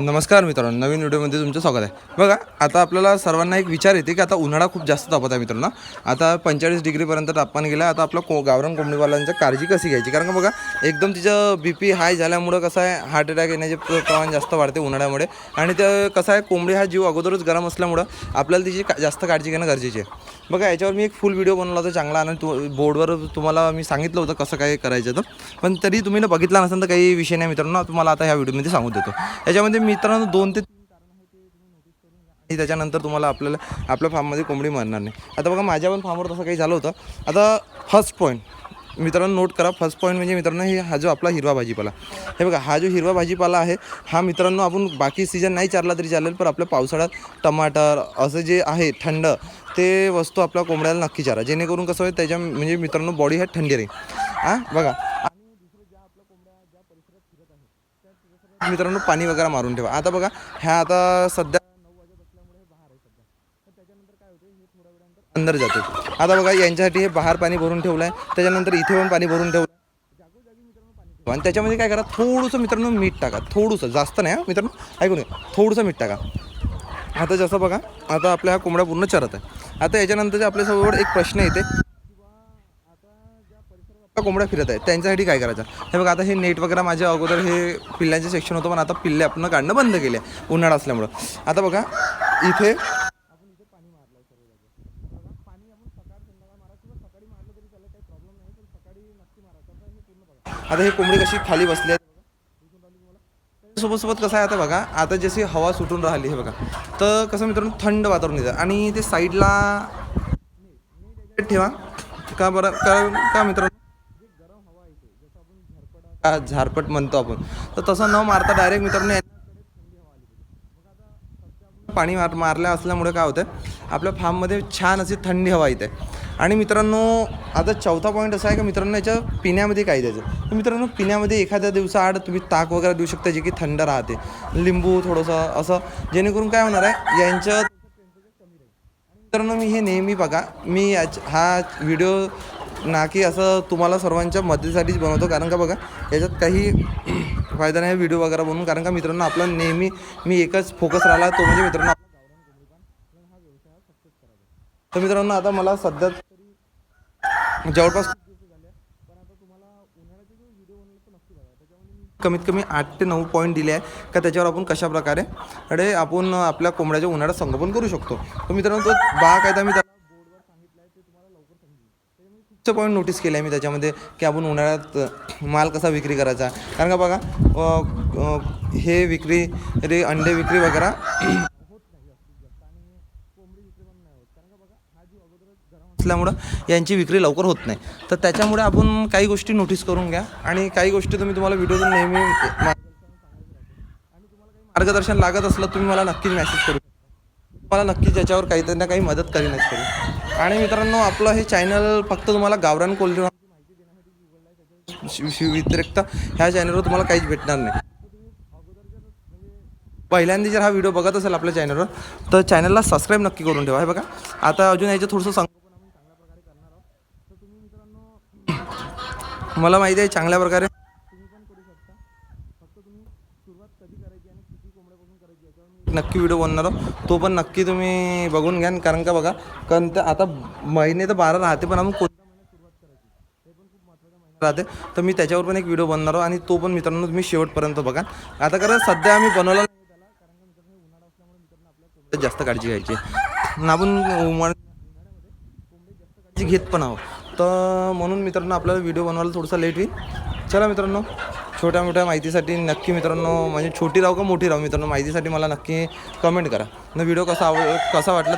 नमस्कार मित्रांनो नवीन व्हिडिओमध्ये तुमचं स्वागत आहे. बघा आता आपल्याला सर्वांना एक विचार येते की आता उन्हाळा खूप जास्त तापत आहे मित्रांनो. आता पंचेचाळीस डिग्रीपर्यंत तापमान गेलं आता आपलं को गावरान कोंबडीवाल्यांची काळजी कशी घ्यायची? कारण का बघा एकदम तिचं बी पी हाय झाल्यामुळं कसं आहे हार्ट अटॅक येण्याचे प्रमाण जास्त वाढते उन्हाळ्यामुळे. आणि ते कसं आहे कोंबडी हा जीव अगोदरच गरम असल्यामुळं आपल्याला तिची का- जास्त काळजी घेणं गरजेचे आहे. बघा याच्यावर मी एक फुल व्हिडिओ बनवला होता चांगला आणि तु बोर्डवर तुम्हाला मी सांगितलं होतं कसं काय करायचं तर पण तरी तुम्ही ना बघितला नसेल तर काही विषय नाही मित्रांनो. तुम्हाला आता ह्या व्हिडिओमध्ये सांगू देतो. याच्यामध्ये मित्रांनो दोन ते तीन आणि त्याच्यानंतर तुम्हाला आपल्याला आपल्या फार्ममध्ये कोंबडी मारणार नाही. आता बघा माझ्या पण फार्मवर तसं काही झालं होतं. आता फर्स्ट पॉईंट मित्रांनो नोट करा. फर्स्ट पॉईंट म्हणजे मित्रांनो हे हा जो आपला हिरवा भाजीपाला. हे बघा हा जो हिरवा भाजीपाला आहे हा मित्रांनो आपण बाकी सीजन नाही चारला तरी चालेल पण आपल्या पावसाळ्यात टमाटर असं जे आहे थंड ते वस्तू आपल्या कोंबड्याला नक्की चारा. जेणेकरून कसं होईल त्याच्या म्हणजे मित्रांनो बॉडी ह्या थंडी राहील. हां बघा. मित्रांनो पाणी वगैरे मारून ठेवा. आता बघा ह्या आता सध्या नऊ वाजत असल्यामुळे हे आहे सध्या. तर त्याच्यानंतर काय होते हे थोड्या वेळानंतर अंदर जाते आता बघा यांच्यासाठी हे बाहेर पाणी भरून ठेवलं आहे त्याच्यानंतर इथे पण पाणी भरून ठेवलं जागोजागी मित्रांनो पाणी आणि त्याच्यामध्ये काय करा थोडंसं मित्रांनो मीठ टाका. थोडंसं जास्त नाही हा मित्रांनो. ऐकून घ्या थोडंसं मीठ टाका. आता जसं बघा आता आपल्या हा कोंबड्या पूर्ण चरत आहे. आता याच्यानंतर आपल्यासमोर एक प्रश्न येते कोंबड्या फिरत आहेत. त्यांच्यासाठी काय करायचं? हे बघा आता हे नेट वगैरे माझ्या अगोदर हे पिल्ल्यांचे सेक्शन होतं पण आता पिल्ले आपण काढणं बंद केले उन्हाळा असल्यामुळं. आता बघा इथे आता हे कोंबडी कशी खाली बसली आहे सोबत सोबत कसं आहे आता बघा आता जशी हवा सुटून राहिली हे बघा तर कसं मित्रांनो थंड वातावरण येतं. आणि ते साईडला ठेवा. का बरं? का का मित्रांनो? झारपट म्हणतो आपण. तर तसं न मारता डायरेक्ट मित्रांनो पाणी मार मारल्या असल्यामुळे काय होतं आपल्या फार्ममध्ये छान अशी थंडी हवा येते आणि मित्रांनो आता चौथा पॉईंट असा आहे की मित्रांनो याच्या पिण्यामध्ये काय द्यायचं? तर मित्रांनो पिण्यामध्ये एखाद्या दिवसाआड तुम्ही ताक वगैरे देऊ शकता जे की थंड राहते. लिंबू थोडंसं असं जेणेकरून काय होणार आहे यांचं मित्रांनो मी हे नेहमी बघा मी याच हा व्हिडिओ ना की असं तुम्हाला सर्वांच्या मदतीसाठीच बनवतो. कारण का बघा याच्यात काही फायदा नाही व्हिडिओ वगैरे बनवून. कारण का मित्रांनो आपला नेहमी मी एकच फोकस राहिला तो म्हणजे मित्रांनो तर मित्रांनो आता मला सध्या जवळपास कमीत कमी आठ ते नऊ पॉईंट दिले आहे का त्याच्यावर आपण कशा प्रकारे अरे आपण आपल्या कोंबड्याच्या उन्हाळ्यात संगोपन करू शकतो. तर मित्रांनो तो बाग कायदा मी आहे ते खूपचं पॉईंट नोटीस केलं आहे मी त्याच्यामध्ये की आपण उन्हाळ्यात माल कसा विक्री करायचा. कारण का बघा हे विक्री रे अंडे विक्री वगैरे हा असल्यामुळं यांची विक्री लवकर होत नाही. तर त्याच्यामुळे आपण काही गोष्टी नोटीस करून घ्या आणि काही गोष्टी तुम्ही तुम्हाला व्हिडिओतून नेहमी मा- आणि तुम्हाला काही मार्गदर्शन लागत असलं तुम्ही मला नक्कीच मेसेज करू शकता. तुम्हाला नक्कीच याच्यावर काहीतरी ना काही मदत करीनच करू. आणि मित्रांनो आपलं हे चॅनल फक्त तुम्हाला गावरान कोल्हे शि- व्यतिरिक्त ह्या चॅनलवर तुम्हाला काहीच भेटणार नाही. पहिल्यांदा जर हा व्हिडिओ बघत असेल आपल्या चॅनलवर तर चॅनलला सबस्क्राईब नक्की करून ठेवा. हे बघा आता अजून याचं थोडंसं सांगू मला माहिती आहे चांगल्या प्रकारे तुम्ही पण करू शकता. फक्त तुम्ही सुरुवात कधी करायची आणि किती कोंबड्यापासून करायची याच्यावर मी नक्की व्हिडिओ बनणार आहोत. तो पण नक्की तुम्ही बघून घ्या कारण का बघा कारण ते आता महिने तर बारा राहते पण आपण कोणत्या महिन्यात सुरुवात करायची? पण खूप महत्त्वाचा महिना राहते. तर मी त्याच्यावर पण एक व्हिडिओ बनणार आहोत आणि तो पण मित्रांनो तुम्ही शेवटपर्यंत बघा. आता कारण सध्या आम्ही बनवला नाही त्याला कारण का मित्रांनो उन्हाळा असल्यामुळे मित्रांनो जास्त काळजी घ्यायची ना आपण उन्हाळ्यामध्ये कोंबडी जास्त काळजी घेत पण आहोत. तर म्हणून मित्रांनो आपल्याला व्हिडिओ बनवायला थोडासा लेट होईल. चला मित्रांनो छोट्या मोठ्या माहितीसाठी नक्की मित्रांनो म्हणजे छोटी राहू का मोठी राहू मित्रांनो माहितीसाठी मला नक्की कमेंट करा. न व्हिडिओ कसा आव कसा वाटला